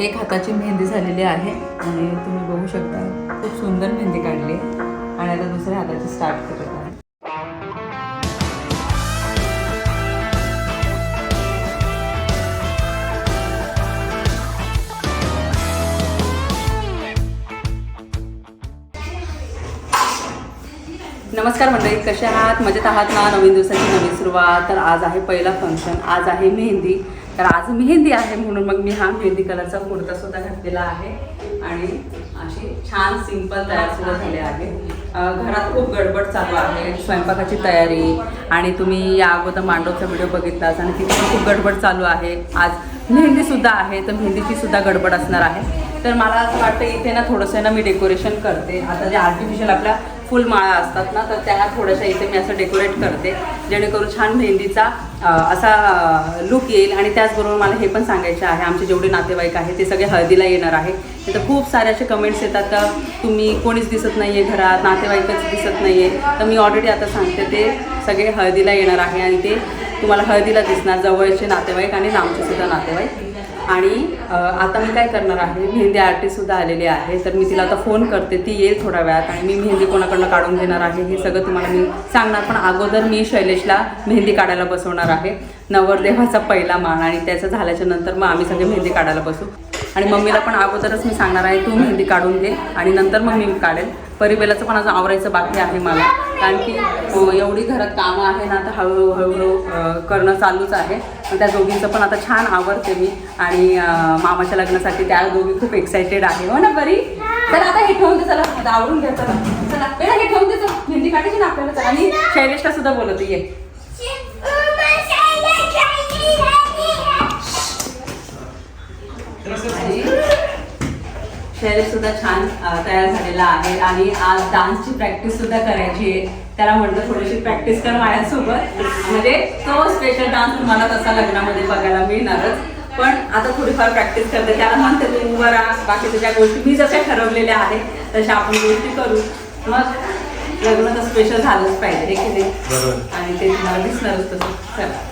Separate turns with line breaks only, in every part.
एक हाताची मेहंदी झालेली आहे आणि तुम्ही बघू शकता खूप सुंदर मेहंदी काढली आहे. आणि आता दुसऱ्या हाताची स्टार्ट करत आहे. नमस्कार मंडळी कसे आहात? मजेत आहात ना? नवीन दिवसाची नवीन सुरुवात. तर आज आहे पहिला फंक्शन आज आहे मेहंदी. तर आज मेहंदी आहे म्हणून मग मी हा मेहंदी कलरचा कुर्ता सुद्धा घातलेला आहे. आणि अशी छान सिंपल तयार सुद्धा झाले आहे. घरात खूप गडबड चालू आहे. स्वयंपाकाची तयारी आणि तुम्ही या अगोदर मांडवचा व्हिडिओ बघितलाच आणि तिथे खूप गडबड चालू आहे. आज मेहंदीसुद्धा आहे तर मेहंदीची सुद्धा गडबड असणार आहे. तर मला असं वाटतं इथे ना थोडंसं ना मी डेकोरेशन करते. आता जे आर्टिफिशियल आपल्या फुल माळा असतात ना तर त्या थोड्याशा इथे मी असं डेकोरेट करते जेणेकरून छान मेहंदीचा असा लुक येईल. आणि त्याचबरोबर मला हे पण सांगायचं आहे आमचे जेवढे नातेवाईक आहे ते सगळे हळदीला येणार आहे तर खूप सारे असे कमेंट्स येतात तर तुम्ही कोणीच दिसत नाही आहे घरात नातेवाईकच दिसत नाही आहे तर मी ऑलरेडी आता सांगते ते सगळे हळदीला येणार आहे आणि ते तुम्हाला हळदीला दिसणार जवळचे नातेवाईक आणि लांबचे सुद्धा नातेवाईक. आणि आता मी काय करणार आहे मेहंदी आर्टिस्टसुद्धा आलेली आहे तर मी तिला आता फोन करते ती येईल थोड्या वेळात आणि मी मेहंदी कोणाकडनं काढून घेणार आहे हे सगळं तुम्हाला मी सांगणार. पण अगोदर मी शैलेशला मेहंदी काढायला बसवणार आहे. नवरदेवाचा पहिला मान आणि त्याचं झाल्याच्यानंतर मग आम्ही सगळे मेहंदी काढायला बसू. आणि मम्मीला पण अगोदरच मी सांगणार आहे तू मेहंदी काढून घे आणि नंतर मग मी काढेल. परिबेलाचं पण अजून आवरायचं बाकी आहे मला. कारण की एवढी घरात कामं आहे ना तर हळूहळू हळूहळू करणं चालूच आहे. त्या दोघींचं पण आता छान आवडते मी. आणि मामाच्या लग्नासाठी त्या दोघी खूप एक्सायटेड आहे. हो ना बरी? तर आता हे ठेवून दे चला आवडून घ्या चला. चला बेटा हे ठेवून दे चल. मेहंदी काढायची ना आपल्याला आणि शैलेशला सुद्धा बोलवते ये. शैलेश सुद्धा छान तयार झालेला आहे. आणि आज डान्सची प्रॅक्टिस सुद्धा करायची आहे. त्याला म्हटलं थोडीशी प्रॅक्टिस कर माझ्यासोबत. म्हणजे तो स्पेशल डान्स तुम्हाला तसा लग्नामध्ये बघायला मिळणारच. पण आता थोडीफार प्रॅक्टिस करते. त्याला म्हणते तू उभं राहा. बाकी तुझ्या गोष्टी मी जशा ठरवलेल्या आहेत तशा आपण गोष्टी करू. मग लग्न तर स्पेशल झालंच पाहिजे? आणि ते तुम्हाला दिसणारच तसं. चला.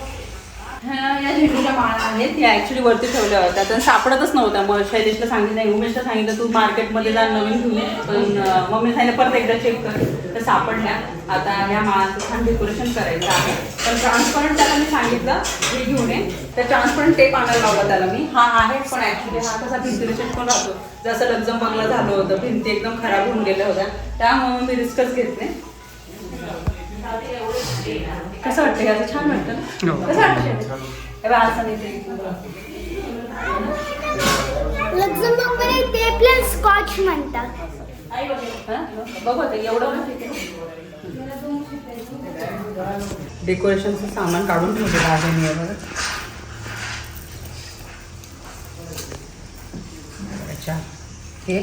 या झेंडूच्या माळा आहेत या ऍक्च्युली वरती ठेवल्या होत्या. तर सापडतच नव्हत्या. मग शैलेशला सांगितलं नाही उमेशला सांगितलं तू मार्केटमध्ये जा नवीन घेऊन ये. पण मम्मी सांगितलं परत एकदा चेक कर. तर सापडल्या. आता ह्या माळाचं छान डेकोरेशन करायचं आहे. पण ट्रान्सपरंट त्याला मी सांगितलं हे घेऊन ये. तर ट्रान्सपरंट टेप आणायला लावला त्याला मी. हा आहे पण ऍक्च्युली हा कसा भिंतीला पण राहतो. जसं लग्न बंगला झालं होतं भिंती एकदम खराब होऊन गेल्या होत्या. त्यामुळे मी रिस्कच घेत नाही कसं वाटतं का? छान वाटतं ना? कसं वाटतं हे असं नाही ते.
आपल्याला स्कॉच म्हणतात.
हा? बघू आता एवढं. डेकोरेशनचं सामान काढून ठेवलेलं आहे मी अच्छा. हे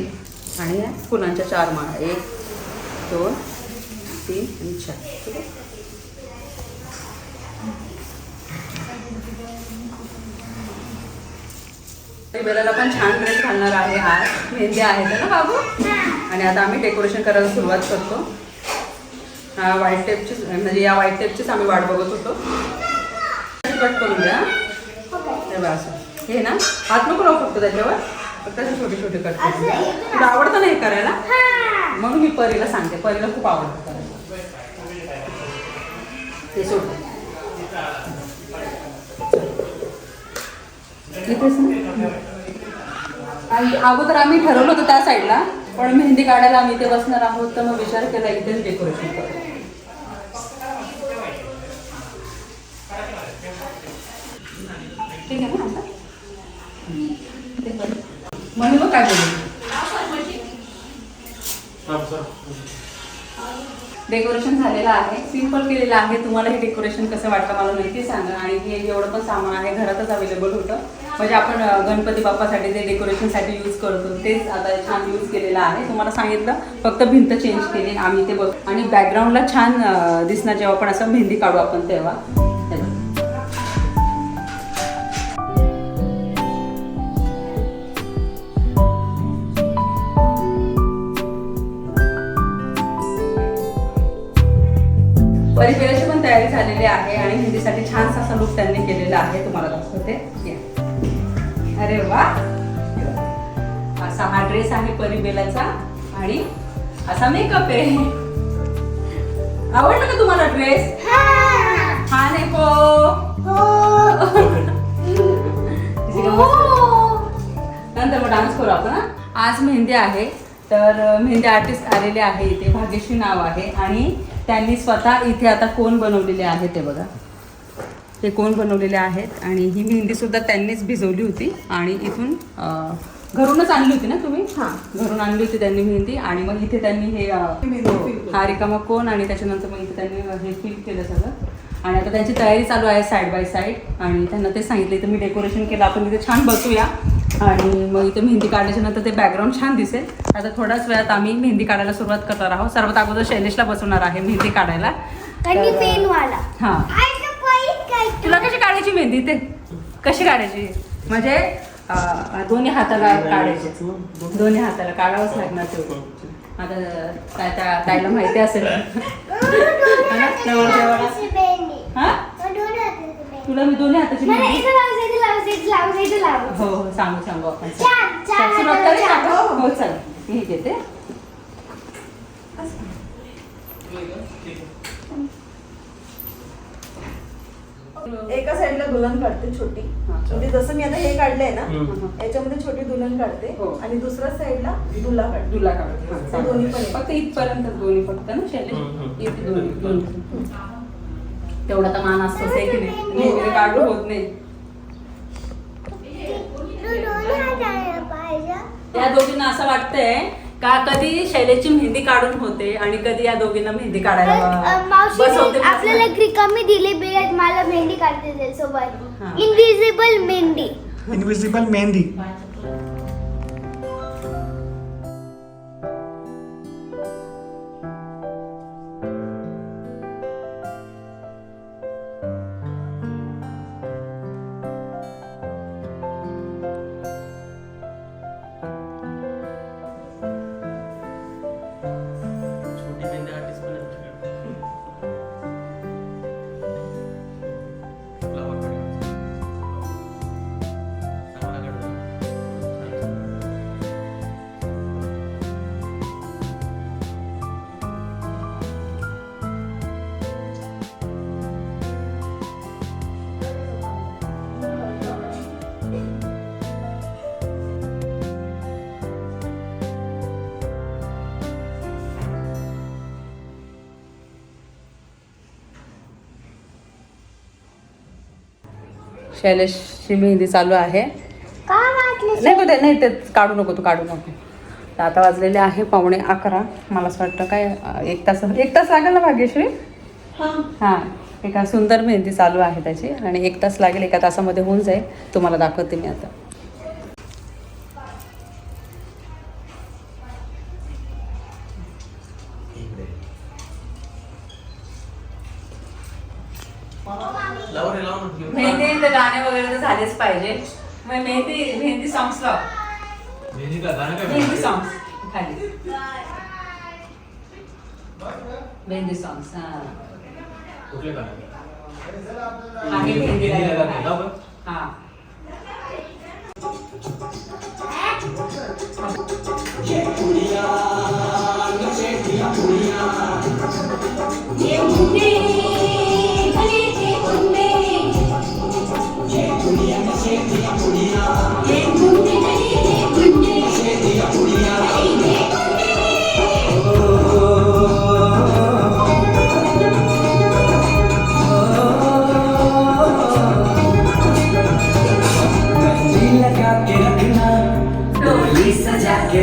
आणि फुलांच्या चार माळा. एक दोन तीन आणि चार. ठीक आहे? बेलाला पण छान ड्रेस घालणार आहे आज. मेहंदी आहे ना बाबू. आणि आता आम्ही डेकोरेशन करायला सुरुवात करतो. हा व्हाईट टेपची म्हणजे या व्हाईट टेपचीच आम्ही वाट बघत होतो. कट करून द्या तेव्हा असं. हे ना हात नको लावू फक्त त्याच्यावर. फक्त असे छोटे छोटे कट करून द्या तुला आवडतं ना हे करायला? म्हणून मी परीला सांगते. परीला खूप आवडतं करायला. ते सोड. इथेच ना? आणि अगोदर आम्ही ठरवलं होतं त्या साईडला पण मेहंदी काढायला आम्ही इथे बसणार आहोत तर मग विचार केला इथेच डेकोरेशन करू. ठीक आहे ना म्हणून मग काय बोलू डेकोरेशन झालेलं आहे. सिंपल केलेलं आहे. तुम्हाला हे डेकोरेशन कसं वाटतं मला नक्की सांगा. आणि हे जेवढं पण सामान आहे. घरातच अवेलेबल होतं. म्हणजे आपण गणपती बाप्पासाठी जे डेकोरेशनसाठी यूज करतो तेच आता छान यूज केलेलं आहे. तुम्हाला सांगितलं फक्त भिंत चेंज केली आम्ही ते बघ आणि बॅकग्राऊंडला छान दिसणार जेव्हा पण असं मेहंदी काढू आपण तेव्हा. परिपेराची पण तयारी झालेली आहे आणि हिंदीसाठी छानसा असा लुक त्यांनी केलेला आहे. तुम्हाला दाखवते. अरे वा. असा हा ड्रेस आहे परिबेलाचा आणि असा मेकअप आहे. आवडलं का तुम्हाला ड्रेस हा. नाही पो नंतर मग डान्स करू आपण हा? आज मेहंदी आहे तर मेहंदी आर्टिस्ट आलेले आहे इथे. भाग्यश्री नाव आहे आणि त्यांनी स्वतः इथे आता कोण बनवलेले आहे ते बघा. ते कोण बनवलेले आहेत आणि ही मेहंदी सुद्धा त्यांनीच भिजवली होती आणि इथून घरूनच आणली होती ना तुम्ही?
हां.
घरून आणली होती त्यांनी मेहंदी आणि मग इथे त्यांनी हे हो. हा रिकामा कोण आणि त्याच्यानंतर मग इथे त्यांनी हे फिल केलं सगळं. आणि आता त्यांची तयारी चालू आहे साईड बाय साईड आणि त्यांना ते सांगितले तर मी डेकोरेशन केलं आपण इथे छान बसूया. आणि मग इथे मेहंदी काढल्याच्या नंतर ते बॅकग्राऊंड छान दिसेल. आता थोड्याच वेळात आम्ही मेहंदी काढायला सुरुवात करणार आहोत. सर्वात अगोदर शैलेशला बसवणार आहे मेहंदी काढायला. हा. तुला कशी काढायची मेहंदी ते? कशी काढायची? म्हणजे अं, दोन्ही हाताला काढायचे. दोन्ही हाताला काढावंच लागणार तेवढं. आता काय त्या ताईला माहिती असेल. है? ना? हा तुला मी दोन्ही हाताची मेहंदी हो हो सांगू सांगू. आपण
चार, चार.
सुरुवात करूया. आपण? हो चल मी घेते.
एका साईडला दुल्हन काढते छोटी
हा.
म्हणजे जसं मी आता हे काढलंय ना. याच्यामध्ये छोटी दुल्हन काढते
हो.
आणि दुसऱ्या साईडला दुल्हा काढते
तुला काढते हा.
दोन्ही पण.
फक्त इथपर्यंत दोन्ही फक्त ना शैलेश
हम्म, हम्म.
इथे दोन्ही दोन्ही तेवढा तर मान असतोच आहे की नाही नेहमी काढू होत नाही या दोघींना असं वाटतंय का कधी शैलेशची मेहंदी काढून होते आणि कधी या दोघींना मेहंदी काढायला बसवते
आपल्याला रिकामी दिली बेड मला मेहंदी काढते
हा.
त्याच्यासोबत इनविजिबल मेहंदी.
इनविजिबल मेहंदी.
शैलेशची मेहंदी चालू आहे. नाही ते नाही ते काढू नको तू काढू नको. तर आता वाजलेले आहे पावणे अकरा. मला असं वाटतं काय एक तास एक तास लागेल ना भाग्यश्री हां. एका सुंदर मेहंदी चालू आहे त्याची आणि एक तास लागेल एका तासामध्ये होऊन जाईल. तुम्हाला दाखवते मी आता. मग मेहंदी मेहंदी सॉंग्स लाव.
मेहंदी का? गाणं काय
मेहंदी
म्हणते?
सॉंग्स खाली. मेहंदी सॉंग्स हां? आहे मेहंदी. हां.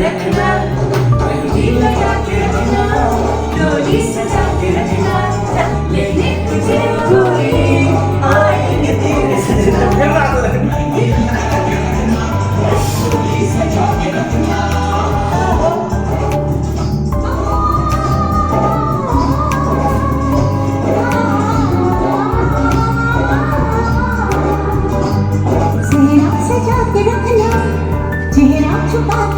etmem Ben dille etmem Öyleyse takdir etmem Beni kategori Aynı değil Öyleyse takdir etmem Chupacabra.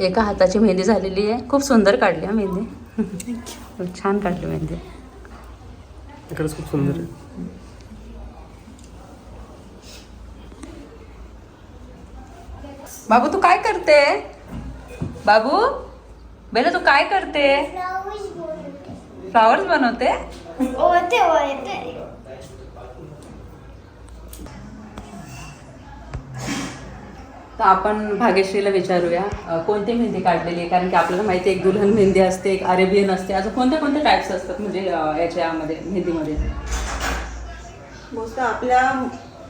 एका हाताची मेहंदी झालेली आहे. खूप सुंदर काढली हा मेहंदी. छान काढली मेहंदी.
खरंच खूप सुंदर आहे.
बाबू तू काय करते? बाबू बेला तू काय करते? फ्लावर्स बनवते.
ओळते ओळते
तर आपण भाग्यश्रीला विचारूया कोणती मेहंदी काढलेली आहे? कारण की आपल्याला माहिती आहे एक दुल्हन मेहंदी असते एक अरेबियन असते. अजून कोणत्या कोणत्या टाईप्स असतात म्हणजे याच्यामध्ये मेहंदीमध्ये?
मोस्ट आपल्या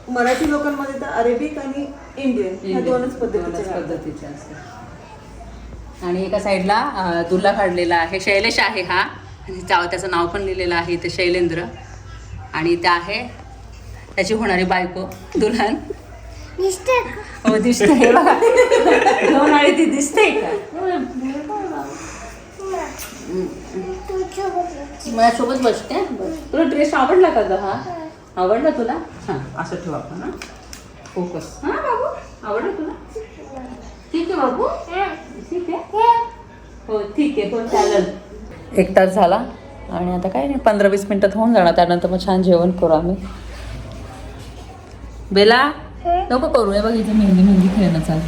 मराठी लोकांमध्ये तर अरेबिक आणि इंडियन ह्या दोनच
दोनच
पद्धतीचे राहतात.
पद्धतीचे असतात. आणि एका साईडला दुल्हा काढलेला आहे. शैलेश आहे हा. त्याचं नाव पण लिहिलेलं आहे इथे शैलेंद्र. आणि इथे आहे त्याची होणारी बायको दुल्हन.
दिसते
हो दिसते आणि ती दिसते का? माझ्यासोबत बसते. बस. तुला ड्रेस आवडला का ग हा? आवडला तुला? हां असं ठेव आपण हां? फोकस हां बाबू. आवडला तुला? ठीक आहे बाबू? ठीक आहे? हो ठीक आहे. हो चालेल. एक तास झाला आणि आता काय नाही पंधरा वीस मिनिटात होऊन जाणार. त्यानंतर मग छान जेवण करू आम्ही. बेला नको करू. हे बघ इथे मेहंदी मेहंदी खेळणं चालू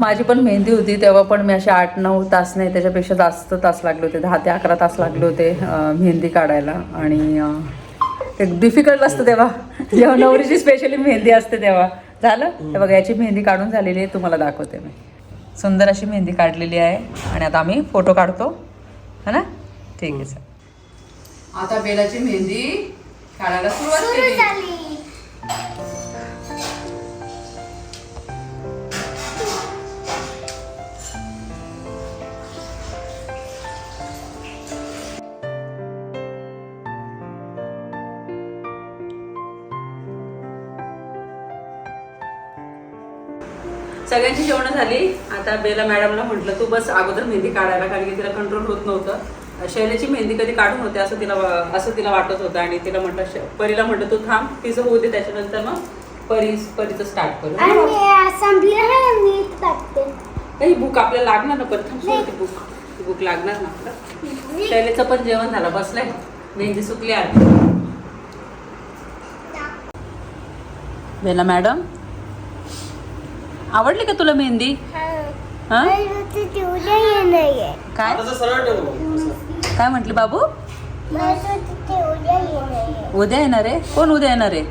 माझी पण मेहंदी होती तेव्हा पण मी असे आठ नऊ तास नाही त्याच्यापेक्षा जास्त तास लागले होते. दहा ते अकरा तास लागले होते मेहंदी काढायला. आणि ते डिफिकल्ट असतं तेव्हा. जेव्हा नवरीची स्पेशली मेहंदी असते तेव्हा. झालं? हे बघा याची मेहंदी काढून झालेली आहे तुम्हाला दाखवते मी. सुंदर अशी मेहंदी काढलेली आहे. आणि आता आम्ही फोटो काढतो. है ना? ठीक आहे सर. आता बेलाची मेहंदी काढायला सुरुवात केली. सगळ्यांची जेवणं झाली. आता बेला मॅडमला म्हटलं तू बस अगोदर मेहंदी काढायला कारण की तिला कंट्रोल होत नव्हतं. शैलीची मेहंदी कधी काढून होते असं तिला असं तिला वाटत होतं आणि तिला म्हटलं परीला म्हटलं तू थांब तिचं दे त्याच्यानंतर मग परी परीचं स्टार्ट करू. काही बुक आपल्याला लागणार ना परत थांब बुक बुक लागणार ना आपलं. शैलीचं पण जेवण झालं बसलंय. मेहंदी सुकली आली. बेला मॅडम आवडली का तुला मेहंदी? हा.
उद्या येणार
काय?
आता सरळ ठेव मग. असं.
काय म्हटली बाबू?
उद्या येणार
उद्या येणार आहे? कोण उद्या येणार आहे?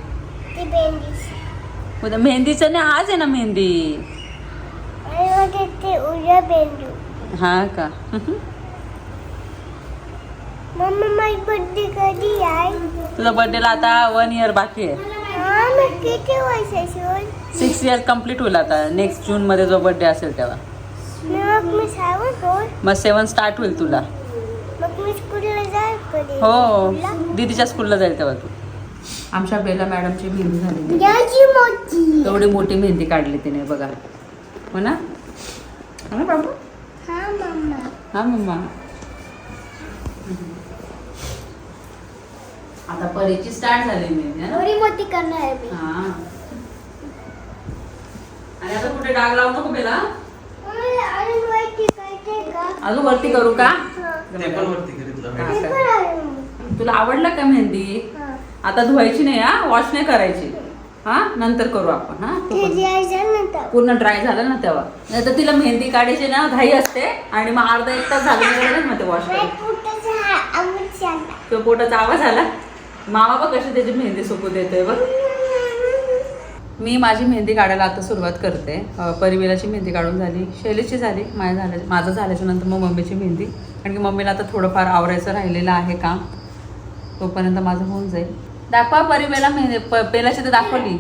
उद्या मेहंदीचं नाही आज आहे ना मेहंदी. हा का?
मम्मा माझी बर्थडे कधी आहे?
तुझा बर्थडेला आता वन इयर बाकी आहे.
किती
सिक्स इयर कंप्लीट होईल आता. नेक्स्ट जून मध्ये जो बर्थडे असेल तेव्हा.
मग
सेवन स्टार्ट होईल. तुला. हो. दीदीच्या स्कूलला जाईल तेव्हा तू. आमच्या बेला मॅडमची मेहंदी झाली
याची मोठी.
एवढी मोठी मेहंदी काढली तिने बघा. हो ना? हो ना बाबू?
हा मम्मा.
हा मम्मा. आता परीची स्टार्ट झाली मेहंदी ना?
थोडी मोठी करणार आहे मी.
हा. आणि आता कुठे डाग लावू नको बेला?
का?
अजून वरती करू का?
ते पण वरती करी तुला
आवडलं का मेहंदी? आता धुवायची नाही हा? वॉश नाही करायची. हा? नंतर करू आपण हा? पूर्ण ड्राय झालं ना तेव्हा. नाही तर तिला मेहंदी काढायची ना घाई असते आणि मग अर्धा एक तास झालं मग ते वॉश
हा झाला.
तो पोटाचा आवाज आला? मामा बघ कशी त्याची मेहंदी सुकू देतोय बघ. मी माझी मेहंदी काढायला आता सुरुवात करते. परिवेलाची मेहंदी काढून झाली शैलीची झाली माझ्या झाल्या माझं झाल्याच्यानंतर मग मम्मीची मेहंदी. कारण की मम्मीला आता थोडंफार आवरायचं राहिलेलं आहे काम. तोपर्यंत माझं होऊन जाईल. दाखवा परिवेला मेहंदी प पेलाची तर दाखवली.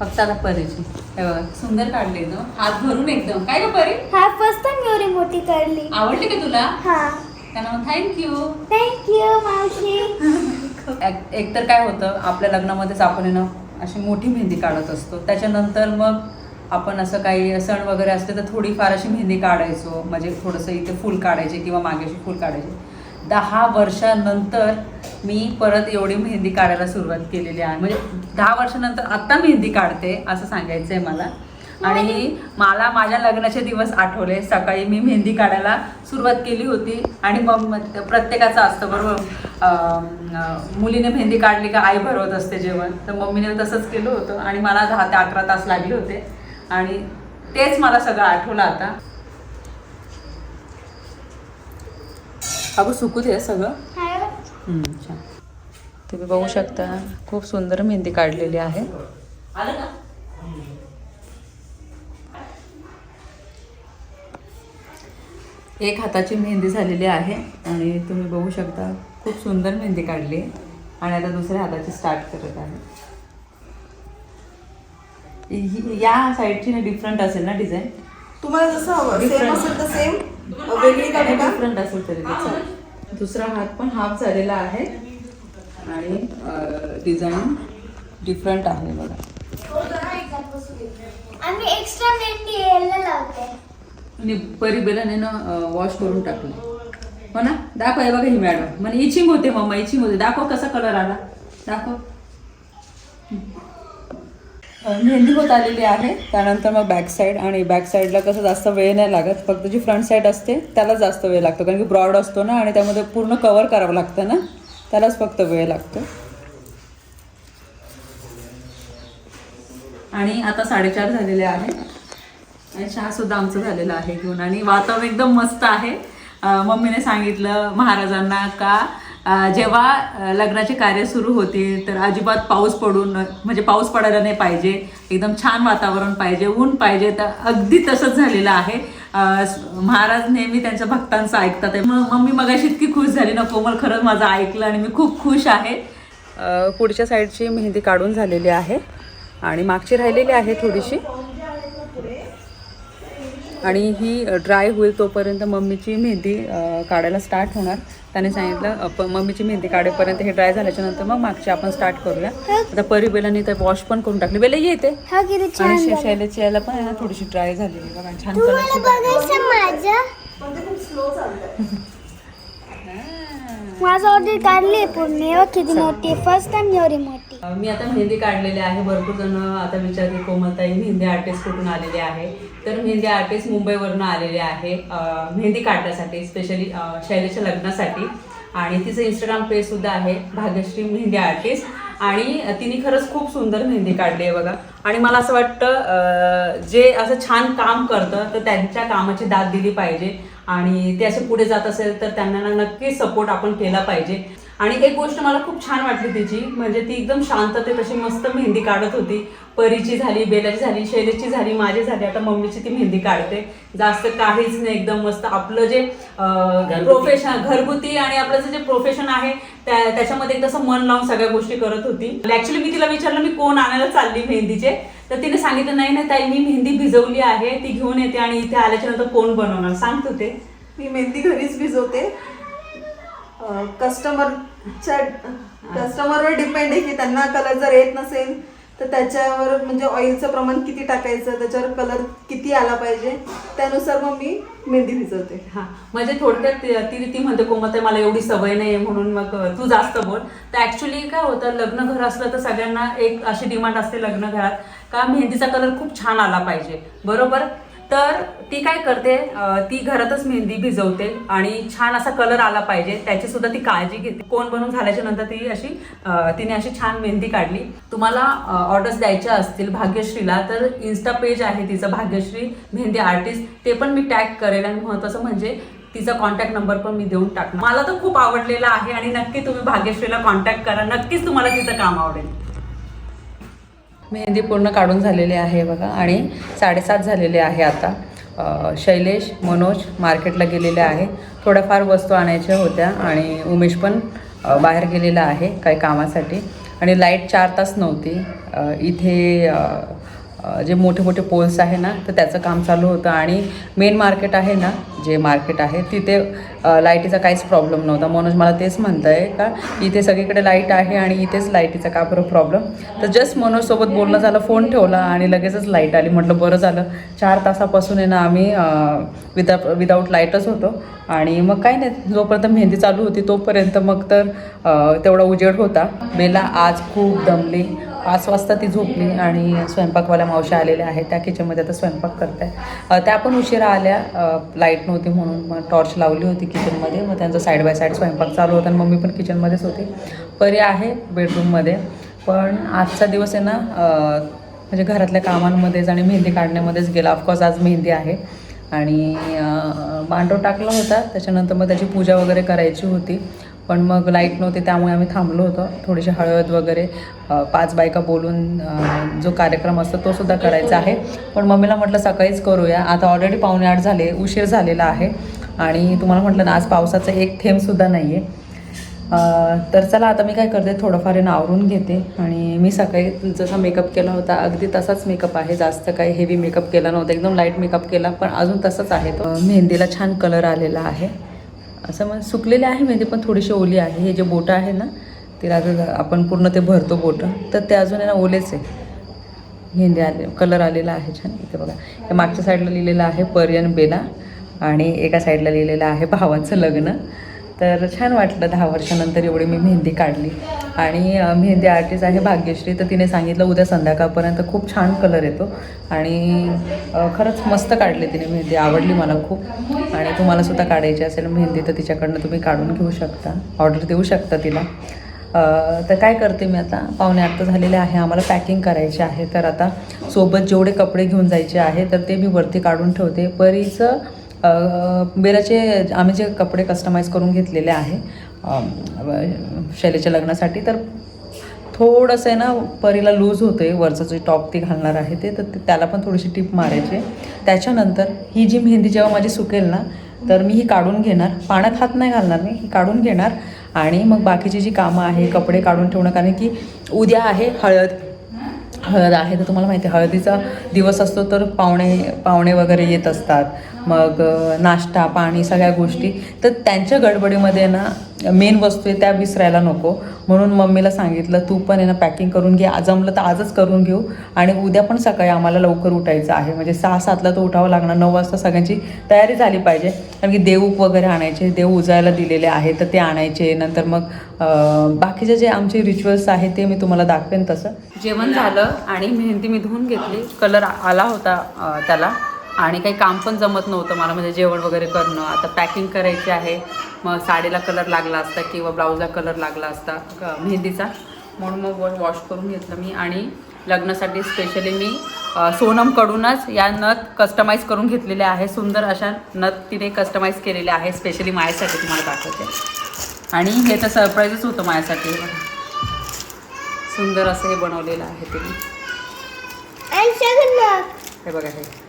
फक्त आता परीची. हे बघा सुंदर काढली हात भरून एकदम. काय ग परी?
हा फर्स्ट टाइम एवढी मोठी काढली.
आवडली का तुला?
हा.
त्यांना थँक्यू
थँक्यू मावशी.
एक- एकतर काय होतं आपल्या लग्नामध्येच आपण ना अशी मोठी मेहंदी काढत असतो. त्याच्यानंतर मग आपण असं काही सण वगैरे असते तर थोडीफार अशी मेहंदी काढायचो. म्हणजे थोडंसं इथे फुल काढायचे किंवा मागे अशी फुल काढायचे. दहा वर्षानंतर मी परत एवढी मेहंदी काढायला सुरुवात केलेली आहे. म्हणजे दहा वर्षानंतर आत्ता मेहंदी काढते असं सांगायचं आहे मला. आणि मला माझ्या लग्नाचे दिवस आठवले. सकाळी मी मेहंदी काढायला सुरुवात केली होती आणि मग प्रत्येकाचं असतं बरोबर. मुलीने मेहंदी काढली का आई भरवत असते जेवण. तर मम्मीने तसंच केलं होतं आणि मला दहा ते अकरा तास लागले होते. आणि तेच मला सगळं आठवलं आता. अगं सुकू दे सगळं. तुम्ही बघू शकता खूप सुंदर मेहंदी काढलेली आहे आलं का एक हाताची मेहंदी झालेली आहे आणि तुम्ही बघू शकता खूप सुंदर मेहंदी काढली आहे आणि आता दुसऱ्या हाताची स्टार्ट करत आहे. ही- या साईडची ना डिफरंट असेल ना डिझाईन
तुम्हाला जसं हवं सेम. असेल तर सेम वेगळी काढू का?
डिफरंट असेल तरी ते. चालेल. दुसरा हात पण हाफ झालेला आहे आणि डिझाईन डिफरंट आहे बघा.
आम्ही एक्स्ट्रा मेहंदी यायला लावते.
आणि परिबेलाने वॉश करून टाकलं. हो ना? दाखव हे बघा ही मॅडम. म्हणे इचिंग होते मम्मा इचिंग होते. दाखव कसा कलर आला. दाखव. मेहंदी होत आलेली आहे. त्यानंतर मग बॅक साईड आणि बॅक साईडला कसं जास्त वेळ नाही लागत. फक्त जी फ्रंट साईड असते त्याला जास्त वेळ लागतो. कारण की ब्रॉड असतो ना आणि त्यामध्ये पूर्ण कवर करावं लागतं ना? त्यालाच फक्त वेळ लागतो. आणि आता साडेचार झालेले आहे. आणि चहा सुद्धा आमचं झालेलं आहे घेऊन. आणि वातावरण एकदम मस्त आहे. मम्मीने सांगितलं महाराजांना का जेव्हा लग्नाचे कार्य सुरू होतील तर अजिबात पाऊस पडून म्हणजे पाऊस पडायला नाही पाहिजे. एकदम छान वातावरण पाहिजे ऊन पाहिजे तर अगदी तसंच झालेलं आहे. महाराज नेहमी त्यांच्या भक्तांचं ऐकतात. आहे. म- मम्मी मगाशी इतकी खुश झाली ना कोमल खरंच माझं ऐकलं आणि मी खूप खुश आहे. पुढच्या साईडची मेहंदी काढून झालेली आहे. आणि मागची राहिलेली आहे थोडीशी. आणि ही ड्राय होईल तोपर्यंत मम्मीची मेहंदी काढायला स्टार्ट होणार. त्याने सांगितलं प- मम्मीची मेहंदी काढेपर्यंत हे ड्राय झाल्याच्यानंतर मग मागची आपण स्टार्ट करूया. आता परी बेलाने तर वॉश पण करून टाकली. बेला येते आणि
झालं.
शैल्याची यायला पण आहे ना थोडीशी ड्राय झालेली बघा. छान
माझं?
ते
ऑर्डर काढली पूर्ण. किती मोठी. फर्स्ट टाइम एवढी मोठी.
मी आता मेहंदी काढलेली आहे. भरपूर जण आता विचारते कोमलताई मेहंदी आर्टिस्ट कुठून आलेले आहे? तर मेहंदी आर्टिस्ट मुंबईवरून आलेले आहे. मेहंदी काढण्यासाठी स्पेशली शैलीच्या लग्नासाठी. आणि तिचं इंस्टाग्राम पेजसुद्धा आहे भाग्यश्री मेहंदी आर्टिस्ट आणि तिने खरंच खूप सुंदर मेहंदी काढली आहे बघा. आणि मला असं वाटतं जे असं छान काम करतं तर त्यांच्या कामाची दाद दिली पाहिजे. आणि ते असे पुढे जात असेल तर त्यांना नक्की नक्कीच सपोर्ट आपण केला पाहिजे. आणि एक गोष्ट मला खूप छान वाटली तिची म्हणजे ती एकदम शांततेत अशी मस्त मेहंदी काढत होती. परीची झाली बेलाची झाली शैलेची झाली माझी झाली आता मम्मीची ती मेहंदी काढते. जास्त काहीच नाही एकदम मस्त. आपलं जे प्रोफेशन घरगुती. आणि आपलं जे प्रोफेशन आहे त्या त्याच्यामध्ये एक तसं मन लावून सगळ्या गोष्टी करत होती. ऍक्च्युली मी तिला विचारलं मी कोण आणायला चालली मेहंदीचे? तर तिने सांगितलं नाही नाही ताई मी मेहंदी भिजवली आहे ती घेऊन येते आणि इथे आल्याच्यानंतर कोण बनवणार? सांगतो ते.
मी मेहंदी घरीच भिजवते. कस्टमरच्या कस्टमरवर डिपेंड आहे की त्यांना कलर जर येत नसेल तर त्याच्यावर म्हणजे ऑइलचं प्रमाण किती टाकायचं त्याच्यावर कलर किती आला पाहिजे त्यानुसार मग मी मेहंदी भिजवते.
हा म्हणजे थोडक्यात ती ती- म्हणते म्हणते आहे मला एवढी सवय नाही म्हणून मग तू जास्त बोल. तर ऍक्च्युली काय होतं लग्न घर असलं तर सगळ्यांना एक अशी डिमांड असते लग्न घरात का मेहंदीचा कलर खूप छान आला पाहिजे. बरोबर? तर ती काय करते? ती घरातच मेहंदी भिजवते आणि छान असा कलर आला पाहिजे. त्याची सुद्धा ती काळजी घेते. कोण बनवून झाल्याच्यानंतर ती अशी तिने अशी छान मेहंदी काढली. तुम्हाला ऑर्डर्स द्यायच्या असतील भाग्यश्रीला तर इन्स्टा पेज आहे तिचं भाग्यश्री मेहंदी आर्टिस्ट ते पण मी टॅग करेल आणि महत्त्वाचं म्हणजे तिचा कॉन्टॅक्ट नंबर पण मी देऊन टाकणार. मला तर खूप आवडलेला आहे आणि नक्की तुम्ही भाग्यश्रीला कॉन्टॅक्ट करा. नक्कीच तुम्हाला तिचं काम आवडेल. मेहंदी पूर्ण काढून झालेली आहे बघा आणि साडेसात झालेले आहे आता. शैलेश मनोज मार्केटला गेलेले आहे. थोड्याफार वस्तू आणायच्या होत्या आणि उमेश पण बाहेर गेलेला आहे काही कामासाठी. आणि लाइट चार तास नव्हती. इथे जे मोठे मोठे पोल्स आहे ना तर त्याचं काम चालू होतं. आणि मेन मार्केट आहे ना जे मार्केट आहे तिथे लाईटीचा काहीच प्रॉब्लेम नव्हता. मनोज मला तेच म्हणत आहे का इथे सगळीकडे लाइट आहे आणि इथेच लाईटीचा का बरं प्रॉब्लेम तर जस्ट मनोजसोबत बोलणं झालं फोन ठेवला आणि लगेचच लाइट आली. म्हटलं बरं झालं. चार तासापासून आहे ना आम्ही विदा विदाऊट लाईटच होतो. आणि मग काय नाही जोपर्यंत मेहंदी चालू होती तोपर्यंत मग तर तेवढा उजेड होता. बेला आज खूप दमली. पाच वाजता ती झोपली आणि स्वयंपाकवाल्या मावशा आलेल्या आहेत. त्या किचनमध्ये आता स्वयंपाक करत आहे त्या पण उशिरा आल्या. लाइट नव्हती म्हणून मग टॉर्च लावली होती किचनमध्ये मग त्यांचं साईड बाय साईड स्वयंपाक चालू होता आणि मम्मी पण किचनमध्येच होती. परी आहे बेडरूममध्ये पण आजचा दिवस आहे ना म्हणजे घरातल्या कामांमध्येच आणि मेहंदी काढण्यामध्येच गेला. ऑफकोर्स आज मेहंदी आहे. आणि मांडव टाकला होता. त्याच्यानंतर मग त्याची पूजा वगैरे करायची होती. पण मग लाइट नव्हते त्यामुळे आम्ही थांबलो होतो. थोडीशी हळद वगैरे पाच बायका बोलून जो कार्यक्रम असतो तो सुद्धा करायचा आहे. पण मम्मीला म्हटलं सकाळीच करूया. आता ऑलरेडी पावणे आठ झाले उशीर झालेला आहे. आणि तुम्हाला म्हटलं ना आज पावसाचा एक थेंबसुद्धा नाही आहे तर चला आता मी काय करते थोडंफार नावरून आवरून घेते. आणि मी सकाळी जसा मेकअप केला होता अगदी तसाच मेकअप आहे. जास्त काही हेवी मेकअप केला नव्हता एकदम लाइट मेकअप केला पण अजून तसंच आहे तो. मेहंदीला छान कलर आलेला आहे. असं मग सुकलेले आहे मेहंदी पण थोडीशी ओली आहे. हे जे बोटं आहे ना तिला जर आपण पूर्ण ते भरतो बोटं. तर ते अजून आहे ना ओलेच आहे. मेहंदी आले कलर आलेला आहे छान. इथे बघा. हे मागच्या साईडला लिहिलेलं आहे पर्यन बेला आणि एका साईडला लिहिलेलं आहे भावाचं लग्न. तर छान वाटलं दहा वर्षानंतर एवढी मी मेहंदी काढली. आणि मेहंदी आर्टिस्ट आहे भाग्यश्री तर तिने सांगितलं उद्या संध्याकाळपर्यंत खूप छान कलर येतो. आणि खरंच मस्त काढली तिने मेहंदी आवडली मला खूप. आणि तुम्हाला सुद्धा काढायची असेल मेहंदी तर तिच्याकडनं तुम्ही काढून घेऊ शकता. ऑर्डर देऊ शकता तिला. तर काय करते मी आता? पावणे आठ तर झालेले आहे आम्हाला पॅकिंग करायचे आहे. तर आता सोबत जेवढे कपडे घेऊन जायचे आहे तर ते मी वरती काढून ठेवते. परीचं बेराचे आम्ही जे कपडे कस्टमाइज करून घेतलेले आहे शैलीच्या लग्नासाठी तर थोडंसं आहे ना परीला लूज होते वरचं जे टॉप ती घालणार आहे ते तर त्याला पण थोडीशी टिप मारायची त्याच्यानंतर ही जी मेहंदी जेव्हा माझी सुकेल ना तर मी ही काढून घेणार. पाण्यात हात नाही घालणार मी ही काढून घेणार. आणि मग बाकीची जी कामं आहे कपडे काढून ठेवणं कारण की उद्या आहे हळद. हळद आहे तर तुम्हाला माहिती आहे हळदीचा दिवस असतो तर पाहुणे पाहुणे वगैरे येत असतात. मग नाश्ता पाणी सगळ्या गोष्टी. तर त्यांच्या गडबडीमध्ये ना मेन वस्तू आहे त्या विसरायला नको. म्हणून मम्मीला सांगितलं तू पण आहे ना पॅकिंग करून घे. आज जमलं तर आजच करून घेऊ. आणि उद्या पण सकाळी आम्हाला लवकर उठायचं आहे. म्हणजे सहा सातला तर उठावं लागणार. नऊ वाजता सगळ्यांची तयारी झाली पाहिजे. कारण की देऊक वगैरे आणायचे देव उजायला दिलेले आहे तर ते आणायचे. नंतर मग बाकीचे जे आमचे रिच्युअल्स आहेत ते मी तुम्हाला दाखवेन तसं. जेवण झालं आणि मेहंदी मी धुवून घेतली. कलर आला होता त्याला. आणि काही काम पण जमत नव्हतं मला म्हणजे जेवण वगैरे करणं. आता पॅकिंग करायची आहे. मग साडीला कलर लागला असता किंवा ब्लाऊजला कलर लागला असता मेहंदीचा. म्हणून मग वॉश करून घेतलं मी आणि लग्नासाठी स्पेशली मी सोनमकडूनच या नथ कस्टमाइज करून घेतलेल्या आहे. सुंदर अशा नथ तिने कस्टमाइज केलेल्या आहे स्पेशली माझ्यासाठी तुम्हाला दाखवते. आणि हे तर सरप्राईजच होतं माझ्यासाठी. सुंदर असं हे बनवलेलं आहे तिने. हे बघा हे.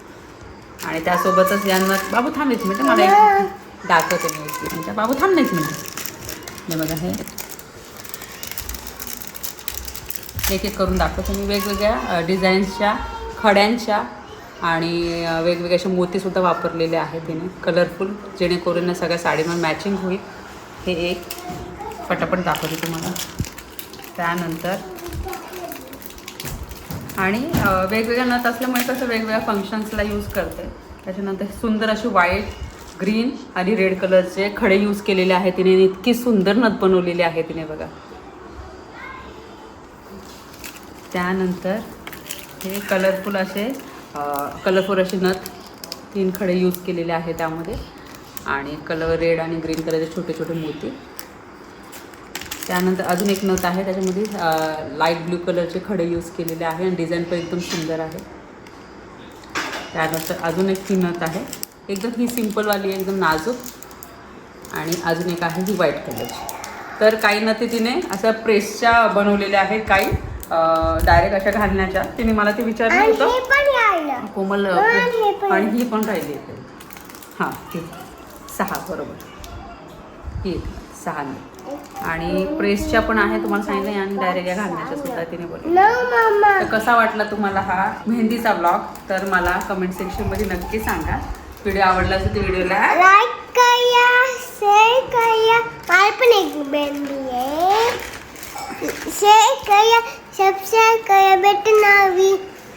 आणि त्यासोबतच यांना बाबू थांब एक मिनिट मला एक दाखवते मी बाबू थांब नाही मिनिट. हे बघा हे. एक एक करून दाखवते मी वेगवेगळ्या डिझाईन्सच्या खड्यांच्या आणि वेगवेगळे असे मोतीसुद्धा वापरलेले आहेत तिने. कलरफुल जेणेकरून या सगळ्या साडीमध्ये मॅचिंग होईल. हे एक. पटापट दाखवते तुम्हाला. त्यानंतर आणि वेगवेगळ्या नथ असल्यामुळे कसं वेगवेगळ्या फंक्शन्सला यूज करते. त्याच्यानंतर सुंदर अशी व्हाईट ग्रीन आणि रेड कलरचे खडे यूज केलेले आहे तिने. इतकी सुंदर नथ बनवलेली आहे तिने बघा. त्यानंतर हे कलरफुल असे कलरफुल असे नथ तीन खडे यूज केलेले आहे त्यामध्ये. आणि कलर रेड आणि ग्रीन कलरचे छोटे छोटे मोती. त्यानंतर अजून एक नथ आहे त्याच्यामध्ये लाइट ब्ल्यू कलरचे खडे यूज केलेले आहे आणि डिझाईन पण एकदम सुंदर आहे. त्यानंतर अजून एक ही नथ आहे. एकदम ही सिम्पलवाली आहे एकदम नाजूक. आणि अजून एक आहे ही व्हाईट कलरची तर काही नथी तिने अशा प्रेसच्या बनवलेल्या आहेत काही डायरेक्ट अशा घालण्याच्या. तिने मला ते विचारलं होतं.
हे
कोमल
आणि हे पण.
राहिली हां ठीक सहा बरोबर. ही सहा नाही आणि प्रेसच्या पण आहे तुम्हाला सांगितलं आणि डायरेक्ट या घालण्याच्या सुद्धा तिने बोलली कसा वाटला तुम्हाला हा मेहंदीचा ब्लॉग तर मला कमेंट सेक्शनमध्ये नक्की सांगा. व्हिडिओ आवडला असेल तर व्हिडिओला
लाईक करा शेअर करा. मला पण एक बेंडी आहे. शेअर करा सबस्क्राईब करा. भेट नावी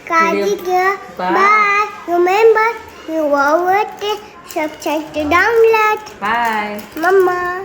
काळजी. घ्या. Bye remember you what subscribe to download
bye
mamma